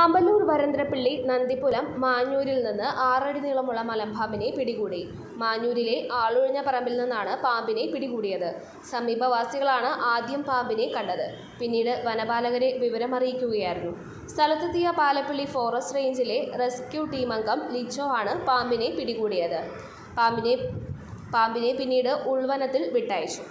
ആമ്പല്ലൂർ വരന്തരപ്പിള്ളി നന്ദിപുരം മാഞ്ഞൂരിൽ നിന്ന് ആറടി നീളമുള്ള മലമ്പാമ്പിനെ പിടികൂടി. മാഞ്ഞൂരിലെ ആളൊഴിഞ്ഞ പറമ്പിൽ നിന്നാണ് പാമ്പിനെ പിടികൂടിയത്. സമീപവാസികളാണ് ആദ്യം പാമ്പിനെ കണ്ടത്. പിന്നീട് വനപാലകരെ വിവരമറിയിക്കുകയായിരുന്നു. സ്ഥലത്തെത്തിയ പാലപ്പിള്ളി ഫോറസ്റ്റ് റേഞ്ചിലെ റെസ്ക്യൂ ടീമംഗം ലിച്ചോ ആണ് പാമ്പിനെ പിടികൂടിയത്. പാമ്പിനെ പാമ്പിനെ പിന്നീട് ഉൾവനത്തിൽ വിട്ടയച്ചു.